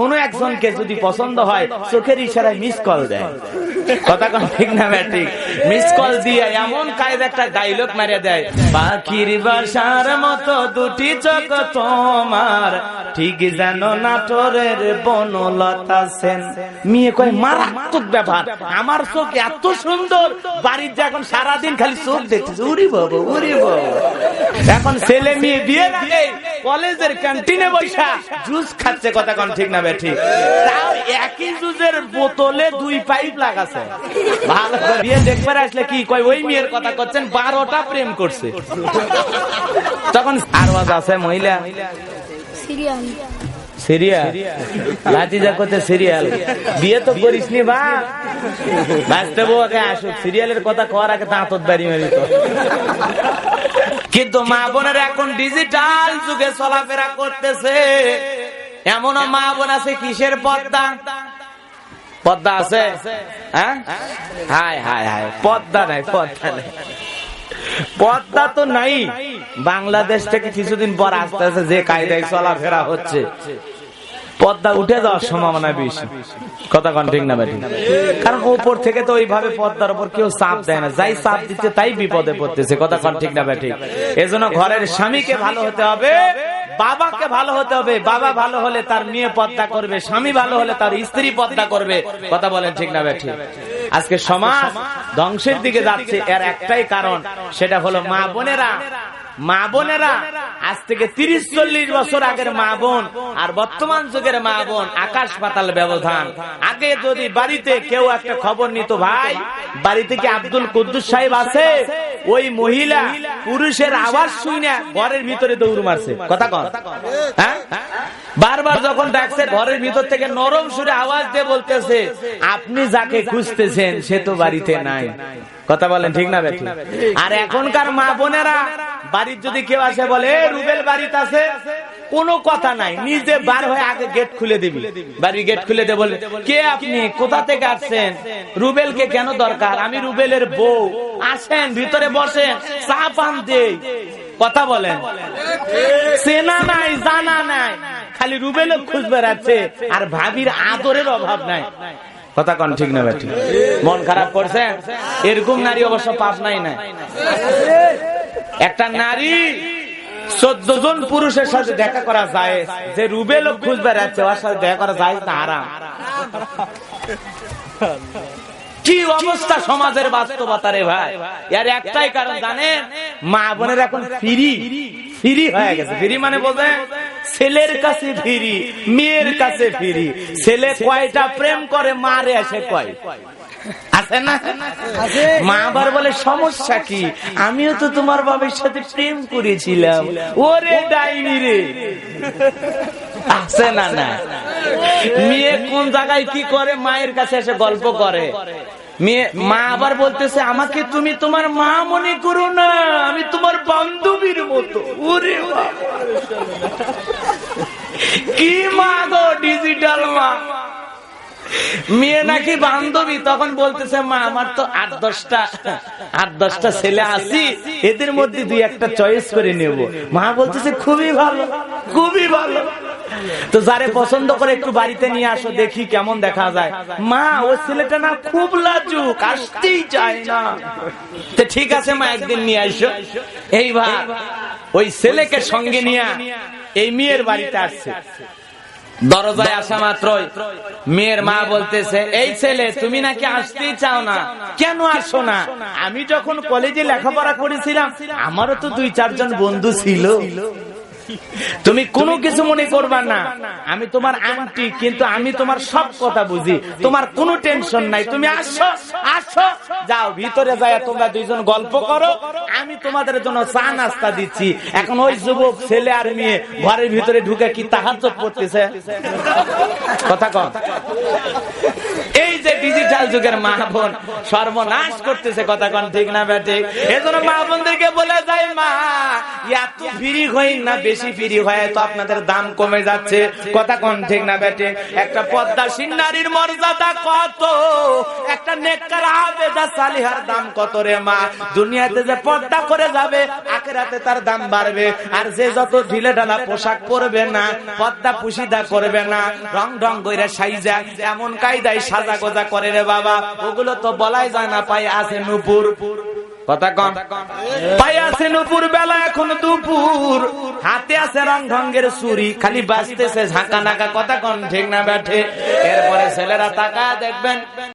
কোন একজনকে যদি পছন্দ হয়, চোখের ইশারায় মিস কল দেয়। কথা কোন ঠিক না ম্যাট্রিক মিস কল দিয়ে এমন কায়দা একটা ডাইলগ মারিয়ে দেয়, পাখির বাসার মতো দুটি চোখ তোমার, ঠিক যেন নাটোরের বনলতা সেন। মেয়ে কয়, মারাত্মক ব্যাপার। আমার চোখ এত সুন্দর, বাড়ির যে এখন সারাদিন খালি চোখ দেখতেছে। উরি বাবু উরি বাবু। এখন ছেলে মেয়ে বিয়ে কলেজের ক্যান্টিনে বৈশা জুস খাচ্ছে, কথা কোন ঠিক না বেঠি তাও একই জুসের বোতলে দুই পাইপ লাগাছে। ভালো বিয়ে দেখবার আসলে কি কয় ওই মেয়ের কথা করছেন বারোটা প্রেম করছে। তখন আর আছে মহিলা। সিরিয়াল। সিরিয়াল? করতে সিরিয়াল। বিয়ে তো করিস নি বা। বাঁচতে বউ আসুক সিরিয়ালের কথা কর আগে দাঁতত বাড়ি মারি তো। কিন্তু মা বোনের এখন ডিজিটাল যুগে চলাফেরা করতেছে। এমনও মা বোন আছে কিসের পর্দা পর্দা আছে? হ্যাঁ? হায় হায় হায় পর্দা নাই পর্দা নাই। পর্দা তো নাই। বাংলাদেশ থেকে কিছুদিন পর আস্তে আস্তে যে কায়দায় চলাফেরা হচ্ছে। পদ্মা উঠে যাওয়ার সম্ভাবনা বেশি। কথা কন ঠিক না বেঠিক কারণ ওপর থেকে তো ওইভাবে পদ্মার উপর কেউ চাপ দেয় না। যাই চাপ দিচ্ছে, তাই বিপদে পড়তেছে। কথা কন ঠিক না বেঠিক এজন্য ঘরের স্বামীকে ভালো হতে হবে। বাবাকে ভালো হতে হবে। বাবা ভালো হলে তার মেয়ে পর্দা করবে, স্বামী ভালো হলে তার স্ত্রী পর্দা করবে। কথা বলেন ঠিক না বেঠিক? আজকে সমাজ ধ্বংসের দিকে যাচ্ছে, এর একটাই কারণ, সেটা হলো মা বোনেরা। মা বোনেরা, আজ থেকে তিরিশ চল্লিশ বছর আগের মা বোন, আর বর্তমান যুগের মা বোন, আকাশ পাতাল ব্যবধান। আগে যদি বাড়িতে কেউ একটা খবর নিত, ভাই বাড়িতে কি আব্দুল কুদ্দুস সাহেব আছে ওই মহিলা পুরুষের আওয়াজ শুই না ঘরের ভিতরে দৌড় মারছে। কথা কন। হ্যাঁ? বারবার যখন ডাকছে ঘরের ভিতর থেকে নরম সুরে আওয়াজ দিয়ে বলতেছে আপনি যাকে খুঁজতেছেন সে তো বাড়িতে নাই। কথা বলেন ঠিক না বেঠিক আর এখনকার মা বোনেরা বাড়ির যদি কেউ আসে বলে রুবেল বাড়িতে আছে? কোনো কথা নাই। নিজে বার হয়ে আগে গেট খুলে দিবি। বাড়ির গেট খুলে দে বলে, কে আপনি? কোথা থেকে আসছেন? রুবেলকে কেন দরকার? আমি রুবেলের বউ। আসেন, ভিতরে বসেন, চা পান কথা বলেন। চেনা নাই, জানা নাই। খালি রুবেলও খুঁজ বেড়াচ্ছে, আর ভাবির আদরের অভাব নাই। কথা কন ঠিক না মন খারাপ করছে? এরকম নারী অবশ্য পাপ নাই না। একটা নারী চোদ্দ জন পুরুষের সাথে দেখা করা যায়, যে রুবেলও খুঁজ বেড়াচ্ছে ওর সাথে দেখা করা যায়, না আরাম। কি অবস্থা সমাজের বাস্তবতা রে ভাই? এর একটাই কারণ জানেন, মা বোনের এখন ফিরি। ফিরি হয়ে গেছে। ফিরি মানে বোঝে ছেলের কাছে ফিরি, মেয়ের কাছে ফিরি। ছেলে কয়টা প্রেম করে মারে আসে কয়। আছে না? মা আবার বলে সমস্যা কি? আমিও তো তোমার বাবার সাথে প্রেম করেছিলাম। ওরে ডাইনি রে। আছে না না? মেয়ে কোন জায়গায় কি করে মায়ের কাছে এসে গল্প করে। মেয়ে মা আবার বলতেছে আমাকে তুমি তোমার মা মনে করো না আমি তোমার বান্ধবীর মতো। ওরে কি মা গো ডিজিটাল মা। মেয়ে নাকি বান্ধবী, তখন বলতেছে, মা, আমার তো আট দশটা আট দশটা ছেলে আছি, এদের মধ্যে দুই একটা চয়েস করে নেব। মা বলতেছে, খুবই ভালো খুবই ভালো। তো যারে পছন্দ করে একটু বাড়িতে নিয়ে আসো, দেখি কেমন দেখা যায়। মা, ও ছেলেটা না খুব লাজুক, আসতেই চায় না। তো ঠিক আছে, মা, একদিন নিয়ে আসো। এই এইবার ওই ছেলেকে সঙ্গে নিয়ে এই মেয়ের বাড়িতে আসছে। দরজায় আসা মাত্রই মেয়ের মা বলতেছে এই ছেলে তুমি নাকি আসতেই চাও না? কেন আসো না? আমি যখন কলেজে লেখাপড়া করেছিলাম আমারও তো দুই চারজন বন্ধু ছিল। তুমি কোনো কিছু মনে করবা না। আমি তোমার আন্টি কিন্তু আমি তোমার সব কথা বুঝি। তোমার কোনো টেনশন নাই। তুমি আসো আসো। যাও, ভিতরে যায় তোমরা দুইজন গল্প করো। আমি তোমাদের জন্য চা নাস্তা দিচ্ছি। এখন ওই যুবক, ছেলে আর মেয়ে ঘরের ভিতরে ঢুকে কি তাহার পড়তেছে? কথা কন। এই যে ডিজিটাল যুগের মা বোন, সর্বনাশ করতেছে, কথা কন ঠিক না ব্যাটে এই জন্য মা বোনদেরকে বলে যায় মা। এত ফ্রি হই না, বেশি ফ্রি হয় তো আপনাদের দাম কমে যাচ্ছে। কথা কন ঠিক না বেটে? একটা পদ্মাসীন নারীর মর্যাদা কত? একটা নেককার আবেদা সালিহার দাম কত রে মা? দুনিয়াতে যে পর্দা করে যাবে, আখেরাতে তার দাম বাড়বে। আর যে যত ঢিলে ঢালা পোশাক পরবে না, পদ্মা পুশিদা করবে না, রং ঢং কইরা সাইজা, এমন কায়দায় সাজা গোজা করে রে বাবা। ওগুলো তো বলাই যায় না পাই আছে নুপুর। কথা নুপুর বেলা, এখন দুপুর। হাতে আছে রং চুরি খালি ঝাঁকা নাকা কথা কন, ঠিক না ব্যাঠে? এরপরে ছেলেরা তাকা দেখবেন।